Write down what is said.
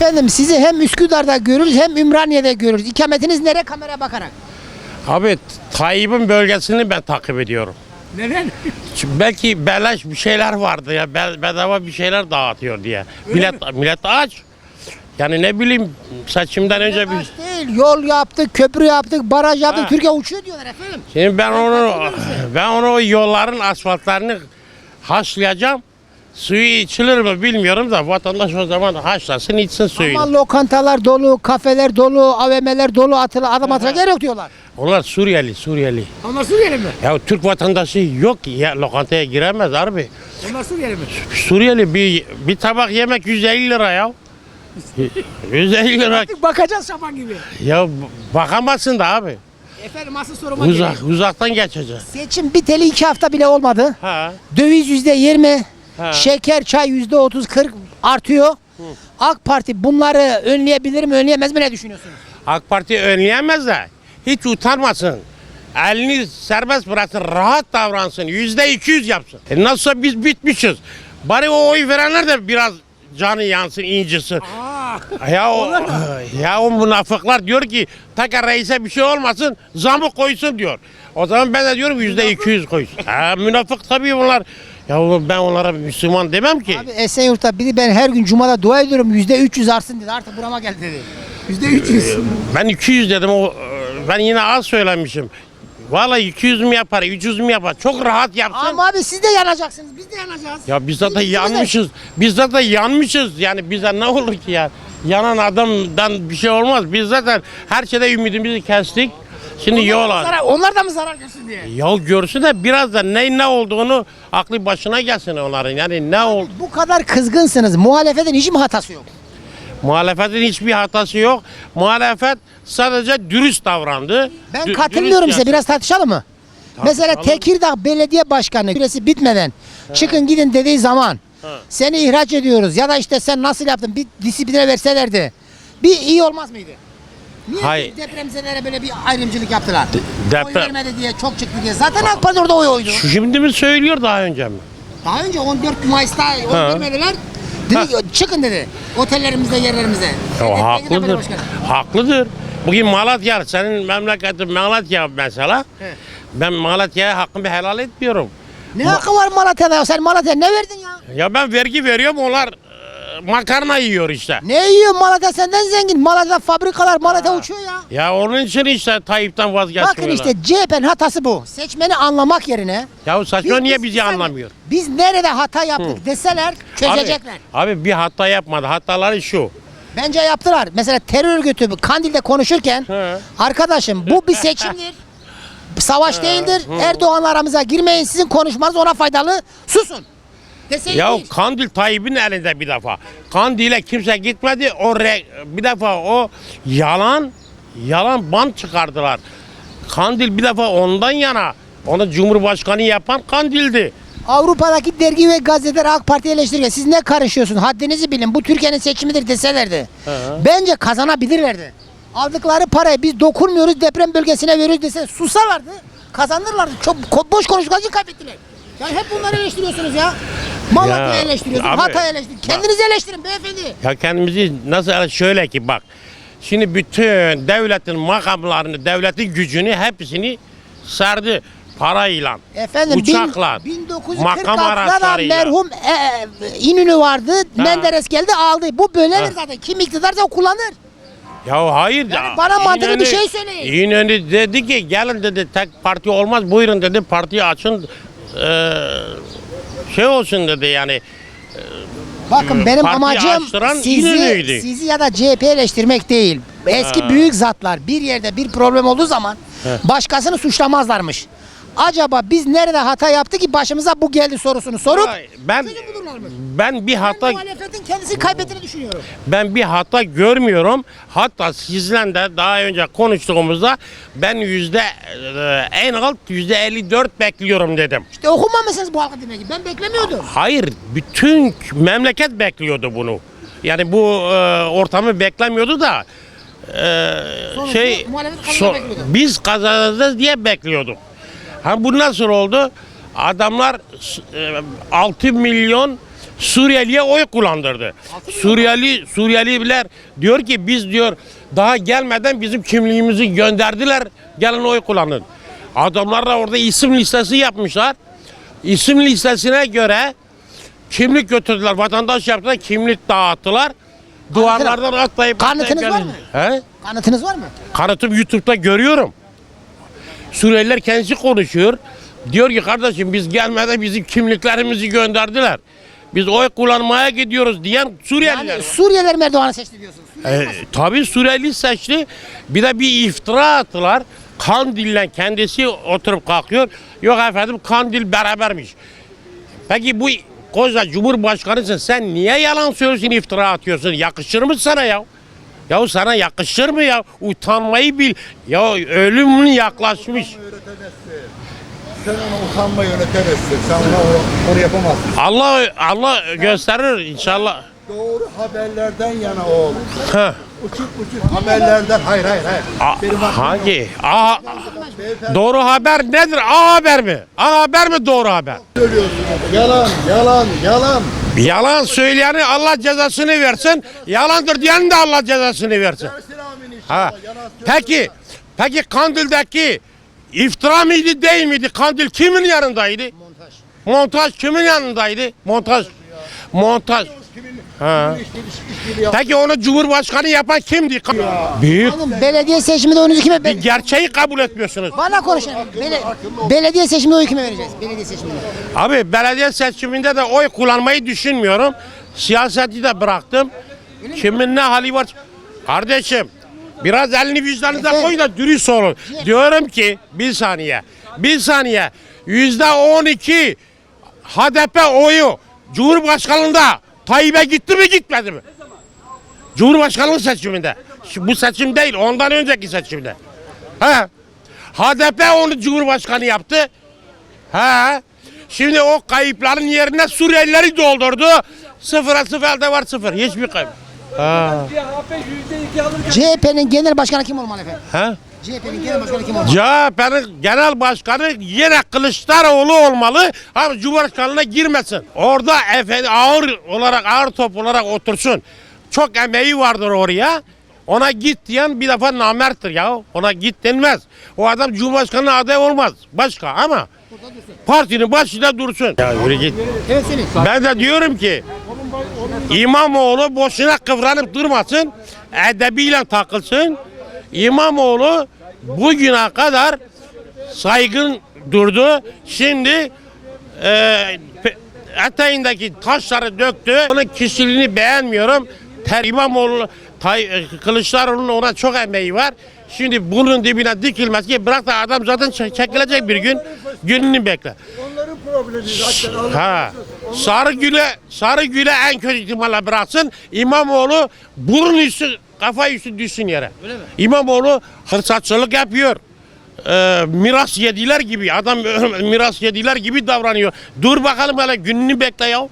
Efendim sizi hem Üsküdar'da görürüz hem Ümraniye'de görürüz. İkametiniz nere kamera bakarak? Abi Tayyip'in bölgesini ben takip ediyorum. Neden? Çünkü belki beleş bir şeyler vardı ya be- bedava bir şeyler dağıtıyor diye. millet millet aç. Yani ne bileyim seçimden önce bir Aç değil. Yol yaptık, köprü yaptık, baraj yaptık. Ha. Türkiye uçuyor diyorlar efendim. Şimdi ben onu ben onu o yolların asfaltlarını haşlayacağım. Suyu içilir mi bilmiyorum da vatandaş o zaman haşlasın içsin suyunu. Ama lokantalar dolu, kafeler dolu, AVM'ler dolu, atılı, adam atacak yer yok diyorlar. Onlar Suriyeli, Suriyeli. Onlar Suriyeli mi? Ya Türk vatandaşı yok ki ya lokantaya giremez abi. Onlar Suriyeli mi? Suriyeli bir bir tabak yemek 150 lira ya. 150 lira. Bakacağız şapan gibi. Ya bakamazsın da abi. Efendim asıl soruma Uzak uzaktan geçeceğiz. Seçim biteli iki hafta bile olmadı. Ha. Döviz yüzde yirmi, Şeker, çay yüzde otuz, kırk artıyor. AK Parti bunları önleyebilir mi, önleyemez mi ne düşünüyorsunuz? AK Parti önleyemez de hiç utanmasın. Elini serbest bıraksın, rahat davransın, yüzde 200 yapsın. E nasılsa biz bitmişiz. Bari o oy verenler de biraz canı yansın, incisin. Ya o, ya o münafıklar diyor ki tekrar reise bir şey olmasın, zamı koysun diyor. O zaman ben de diyorum yüzde 200 koysun. Ha, münafık tabii bunlar. Ya ben onlara Müslüman demem ki. Abi Esenyurt'ta biri ben her gün Cuma'da dua ediyorum yüzde 300 artsın dedi artık burama geldi dedi. Yüzde 300. Ben 200 dedim o ben yine az söylemişim. Vallahi 200 mü yapar, 300 mü yapar? Çok rahat yapsın. Ama abi siz de yanacaksınız biz de yanacağız. Ya biz zaten Biz de- yanmışız. Biz zaten yanmışız. Yani bize ne olur ki ya? Yanan adamdan bir şey olmaz. Biz zaten her şeyde ümidimizi kestik. Şimdi yol al. Zarar- onlar da mı zarar görsün diye? Ya görsün de biraz da ne ne olduğunu aklı başına gelsin onların. Yani ne oldu? Bu kadar kızgınsınız muhalefetin hiç mi hatası yok? Muhalefetin hiçbir hatası yok. Muhalefet sadece dürüst davrandı. Ben Dü- katılmıyorum size biraz tartışalım mı? Mesela. Tekirdağ Belediye Başkanı süresi bitmeden çıkın gidin dediği zaman seni ihraç ediyoruz ya da işte sen nasıl yaptın bir disipline verselerdi bir iyi olmaz mıydı? Niye Hayır. depremzedelere böyle bir ayrımcılık yaptılar? Oy deprem- vermedi diye çok çıktı diye. Zaten AK Parti orada oy oydu. Şu şimdi mi söylüyor daha önce mi? Daha önce 14 Mayıs'ta oy Ha. vermediler. Dedi, çıkın dedi. Otellerimizde, yerlerimizde. Ya Belediye haklıdır. Başkanı. Haklıdır. Bugün Malatya, senin memleketin Malatya mesela. He. Ben Malatya'ya hakkımı helal etmiyorum. Ne hakkı var Malatya'da ya? Sen Malatya'ya ne verdin ya? Ya ben vergi veriyorum onlar makarna yiyor işte. Ne yiyor Malatya senden zengin. Malatya fabrikalar Malatya uçuyor ya. Ya onun için işte Tayyip'ten vazgeçmiyorlar. Bakın işte CHP'nin hatası bu. Seçmeni anlamak yerine Ya saçma biz- niye biz- bizi biz- anlamıyor? Biz nerede hata yaptık deseler çözecekler. Abi, abi bir hata yapmadı. Hataları şu. Bence yaptılar. Mesela terör örgütü Kandil'de konuşurken He. arkadaşım bu bir seçimdir. Savaş değildir. Erdoğan aramıza girmeyin. Sizin konuşmanız ona faydalı. Susun. Deseydi Ya. Kandil Tayyip'in elinde bir defa. Kandil'e kimse gitmedi. O re- bir defa o yalan yalan bant çıkardılar. Kandil bir defa ondan yana. Onu Cumhurbaşkanı yapan Kandil'di. Avrupa'daki dergi ve gazeteler AK Parti eleştiriyor. Siz ne karışıyorsunuz? Haddinizi bilin. Bu Türkiye'nin seçimidir deselerdi. Bence kazanabilirlerdi. Aldıkları parayı biz dokunmuyoruz deprem bölgesine veriyoruz dese susarlardı. Kazanırlardı. Çok boş konuştukları için kaybettiler. Yani hep bunları eleştiriyorsunuz ya. Malatya'yı Ya, eleştiriyorsunuz, abi, Hatay'ı eleştiriyorsunuz. Kendinizi eleştirin beyefendi. Ya kendimizi nasıl şöyle ki bak. Şimdi bütün devletin makamlarını, devletin gücünü hepsini sardı parayla, Efendim uçakla, bin, makam 1946'da da araçlarıyla. merhum e, e, İnönü vardı. Menderes geldi aldı. Bu böyledir zaten. Kim iktidarsa o kullanır. Ya hayır. Yani ya, bana mantıklı bir şey söyleyin. İnönü dedi ki gelin dedi tek parti olmaz buyurun dedi partiyi açın eee, şey olsun dedi yani. Bakın benim amacım açtıran sizi, İnönü'ydü. sizi ya da CHP eleştirmek değil. Eski Ha. büyük zatlar bir yerde bir problem olduğu zaman başkasını suçlamazlarmış. Acaba biz nerede hata yaptık ki başımıza bu geldi sorusunu sorup Vay, ben ben bir hata Ben muhalefetin kendisi kaybettiğini düşünüyorum. ben bir hata görmüyorum. Hatta sizle de daha önce konuştuğumuzda ben yüzde eee, en alt yüzde 54 bekliyorum dedim. İşte okumamışsınız bu halkı demek ki. Ben beklemiyordum. Hayır, bütün memleket bekliyordu bunu. Yani bu e, ortamı beklemiyordu da e, Sonuçta şey bekliyordu. biz kazanacağız diye bekliyorduk. Ha bu nasıl oldu? Adamlar e, 6 milyon Suriyeli'ye oy kullandırdı. Suriyeli Suriyeliler diyor ki biz diyor daha gelmeden bizim kimliğimizi gönderdiler. Gelin oy kullanın. Adamlar da orada isim listesi yapmışlar. İsim listesine göre kimlik götürdüler. Vatandaş yaptılar. Kimlik dağıttılar. Duvarlardan atlayıp Kanıtınız var mı? He? Kanıtınız var mı? Kanıtım YouTube'da görüyorum. Suriyeliler kendisi konuşuyor. Diyor ki kardeşim biz gelmeden bizim kimliklerimizi gönderdiler. Biz oy kullanmaya gidiyoruz diyen Suriyeliler. Yani Suriyeliler mi Erdoğan'ı seçti diyorsunuz. E, tabii Suriyeli seçti. Bir de bir iftira attılar. Kandil'le kendisi oturup kalkıyor. Yok efendim Kandil berabermiş. Peki bu koca Cumhurbaşkanısın sen niye yalan söylüyorsun iftira atıyorsun? Yakışır mı sana ya? Ya sana yakışır mı ya? Utanmayı bil. Ya ölümün yaklaşmış. Sen ona utanmayı öğretemezsin. Sen ona onu, onu yapamazsın. Allah Allah gösterir inşallah. Doğru haberlerden yana ol. Heh. Uçuk uçuk haberlerden. Hayır hayır hayır. A- Benim hangi? A- Beyefendi doğru haber nedir? A haber mi? A haber mi doğru haber? söylüyorsun. Yalan, yalan, yalan. Yalan söyleyeni Allah cezasını versin. Yalandır diyenin de Allah cezasını versin. Dersin amin inşallah. Ha. Yalan. Peki, peki Kandil'deki iftira mıydı değil miydi? Kandil kimin yanındaydı? Montaj. Montaj kimin yanındaydı? Montaj. Montaj. Ha. Peki onu Cumhurbaşkanı yapan kimdi? Büyük. Oğlum belediye seçiminde oyunuzu kime Bir gerçeği kabul etmiyorsunuz. Bana konuşun. Bele- belediye seçiminde oyu kime vereceğiz? Belediye seçiminde. Abi belediye seçiminde de oy kullanmayı düşünmüyorum. Siyaseti de bıraktım. Kimin ne hali var? Kardeşim biraz elini vicdanınıza koy da dürüst olun. Diyorum ki bir saniye. Bir saniye. Yüzde on iki HDP oyu Cumhurbaşkanlığında Tayyip'e gitti mi gitmedi mi? Cumhurbaşkanlığı seçiminde. Bu seçim değil ondan önceki seçimde. Ha. HDP onu Cumhurbaşkanı yaptı. Ha. Şimdi o kayıpların yerine Suriyelileri doldurdu. Sıfıra sıfır elde var sıfır. Hiçbir kayıp. Ha. CHP'nin genel başkanı kim olmalı efendim? Ha? CHP'nin genel başkanı kim olmalı? CHP'nin genel başkanı yine Kılıçdaroğlu olmalı ama Cumhurbaşkanlığına girmesin. Orada efendi ağır olarak ağır top olarak otursun. Çok emeği vardır oraya. Ona git diyen bir defa namerttir ya. Ona git denmez. O adam Cumhurbaşkanı aday olmaz. Başka ama partinin başında dursun. Ya yürü git. Evet. Ben de diyorum ki İmamoğlu boşuna kıvranıp durmasın. Edebiyle takılsın. İmamoğlu bugüne kadar saygın durdu. Şimdi e, eteğindeki taşları döktü. Onun kişiliğini beğenmiyorum. Ter İmamoğlu Tay, e, Kılıçdaroğlu'nun ona çok emeği var. Şimdi bunun dibine dikilmez ki bırak da adam zaten çe- çekilecek bir gün. Gününü bekle. Onların problemi zaten. Ha. Sarıgül'e Sarıgül'e en kötü ihtimalle bıraksın. İmamoğlu burun üstü kafa üstü düşsün yere. Öyle mi? İmamoğlu hırsatçılık yapıyor. Ee, miras yediler gibi adam miras yediler gibi davranıyor. Dur bakalım hele gününü bekle ya.